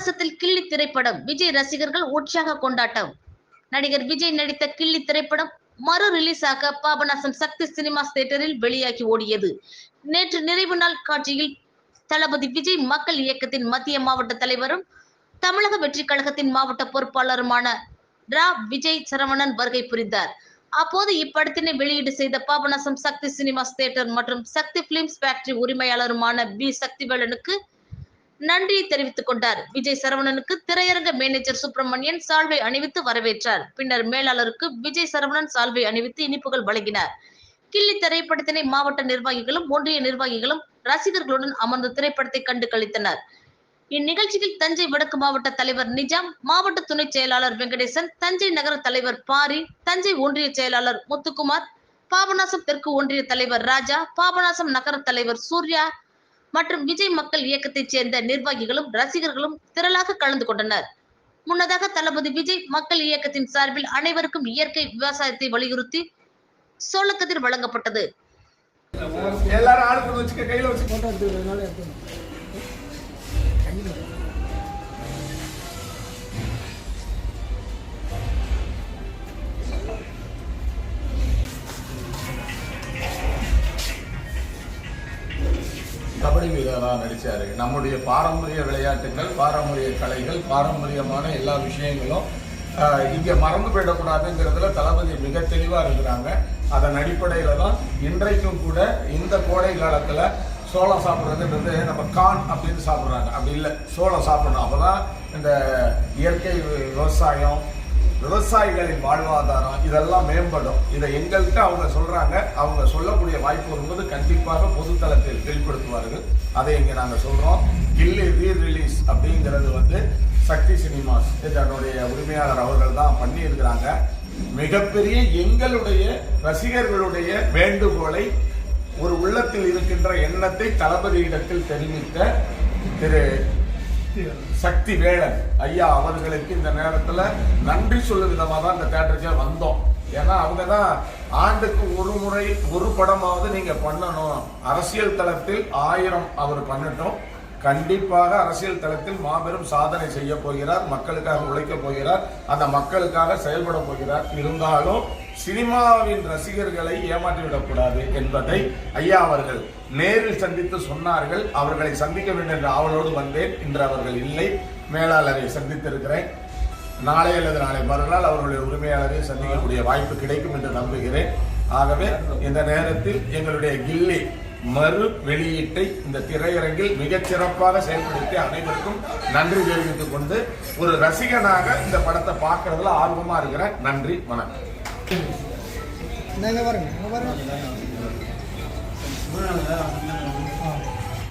பாபநாசத்தில் கிள்ளி திரைப்படம். விஜய் ரசிகர்கள் உற்சாக கொண்டாட்டம். நடிகர் விஜய் நடித்த கிள்ளி திரைப்படம் மறு ரிலீஸ் ஆக பாபநாசம் சக்தி சினிமாஸ் தியேட்டரில் வெளியாகி ஓடியது. நேற்று நிறைவு நாள் காட்சியில் தளபதி விஜய் மக்கள் இயக்கத்தின் மத்திய மாவட்ட தலைவரும் தமிழக வெற்றி கழகத்தின் மாவட்ட பொறுப்பாளருமான ரா. விஜய் சரவணன் வருகை புரிந்தார். அப்போது இப்படத்தினை வெளியீடு செய்த பாபநாசம் சக்தி சினிமாஸ் தியேட்டர் மற்றும் சக்தி பிலிம்ஸ் ஃபேக்டரி உரிமையாளருமான பி சக்திவேலனுக்கு நன்றியை தெரிவித்துக் கொண்டார். விஜய் சரவணனுக்கு திரையரங்க மேனேஜர் சுப்பிரமணியன் சால்வை அணிவித்து வரவேற்றார். பின்னர் மேலாளருக்கு விஜய் சரவணன் சால்வை அணிவித்து இனிப்புகள் வழங்கினார். கிள்ளி திரைப்படத்தினை மாவட்ட நிர்வாகிகளும் ஒன்றிய நிர்வாகிகளும் ரசிகர்களுடன் அமர்ந்து திரைப்படத்தை கண்டு கழித்தனர் இந்நிகழ்ச்சியில் தஞ்சை வடக்கு மாவட்ட தலைவர் நிஜாம் மாவட்ட துணை செயலாளர் வெங்கடேசன் தஞ்சை நகர தலைவர் பாரி தஞ்சை ஒன்றிய செயலாளர் முத்துக்குமார் பாபநாசம் தெற்கு ஒன்றிய தலைவர் ராஜா பாபநாசம் நகர தலைவர் சூர்யா மற்றும் விஜய் மக்கள் இயக்கத்தைச் சேர்ந்த நிர்வாகிகளும் ரசிகர்களும் திரளாக கலந்து கொண்டனர். முன்னதாக தளபதி விஜய் மக்கள் இயக்கத்தின் சார்பில் அனைவருக்கும் இயற்கை விவசாயத்தை வலியுறுத்தி சோளக்கதிர் வழங்கப்பட்டது. எல்லாரும் ஆளுக்கு வச்சுக்க கையில வச்சு போட்டோ எடுத்துக்கிறதுனால கபடி வீரராக நடிச்சாரு. நம்முடைய பாரம்பரிய விளையாட்டுகள் பாரம்பரிய கலைகள் பாரம்பரியமான எல்லா விஷயங்களும் இங்கே இங்க மறந்து போயிடக்கூடாதுங்கிறதுல தளபதி மிக தெளிவா இருக்கிறாங்க. அதன் அடிப்படையில தான் இன்றைக்கும் கூட இந்த கோடை காலத்துல சோளம் சாப்பிட்றதுன்றது நம்ம கான் அப்படின்னு சாப்பிட்றாங்க. அப்படி இல்லை சோளம் சாப்பிட்ணும். அப்போ தான் இந்த இயற்கை விவசாயம் விவசாயிகளின் வாழ்வாதாரம் இதெல்லாம் மேம்படும். இதை எங்கள்கிட்ட அவங்க சொல்றாங்க. அவங்க சொல்லக்கூடிய வாய்ப்பு வரும்போது கண்டிப்பாக பொதுத்தளத்தில் வெளிப்படுத்துவார்கள். அதை இங்கே நாங்கள் சொல்றோம். கில்லி ரீ ரிலீஸ் அப்படிங்கிறது வந்து சக்தி சினிமாஸ் இதனுடைய உரிமையாளர் அவர்கள் தான் பண்ணியிருக்கிறாங்க. மிகப்பெரிய எங்களுடைய ரசிகர்களுடைய வேண்டுகோளை ஒரு உள்ளத்தில் இருக்கின்ற எண்ணத்தை தளபதியிடத்தில் தெரிவித்த திரு சக்தி வேலன் ஐயா அவர்களுக்கு இந்த நேரத்தில் நன்றி சொல்லும் விதமாக தான் இந்த தேட்டருக்கே வந்தோம். ஏன்னா அவங்க தான் ஆண்டுக்கு ஒரு முறை ஒரு படமாவது நீங்கள் பண்ணணும். அரசியல் தளத்தில் ஆயிரம் அவர் பண்ணட்டும். கண்டிப்பாக அரசியல் தளத்தில் மாபெரும் சாதனை செய்ய போகிறார் மக்களுக்காக உழைக்க போகிறார் அந்த மக்களுக்காக செயல்பட போகிறார். இருந்தாலும் சினிமாவின் ரசிகர்களை ஏமாற்றிவிடக்கூடாது என்பதை ஐயா அவர்கள் நேரில் சந்தித்து சொன்னார்கள். அவர்களை சந்திக்க வேண்டும் என்ற ஆவலோடு வந்தேன். இன்று அவர்கள் இல்லை. மேலாளரை சந்தித்திருக்கிறேன். நாளை அல்லது நாளை மறுநாள் அவர்களுடைய உரிமையாளரை சந்திக்கக்கூடிய வாய்ப்பு கிடைக்கும் என்று நம்புகிறேன். ஆகவே இந்த நேரத்தில் எங்களுடைய கில்லி மறு வெளியீட்டை இந்த திரையரங்கில் மிகச் சிறப்பாக செயல்படுத்தி அனைவருக்கும் நன்றி தெரிவித்துக் கொண்டு ஒரு ரசிகனாக இந்த படத்தை பார்க்கறதுல ஆர்வமா இருக்கிறேன். நன்றி வணக்கம்.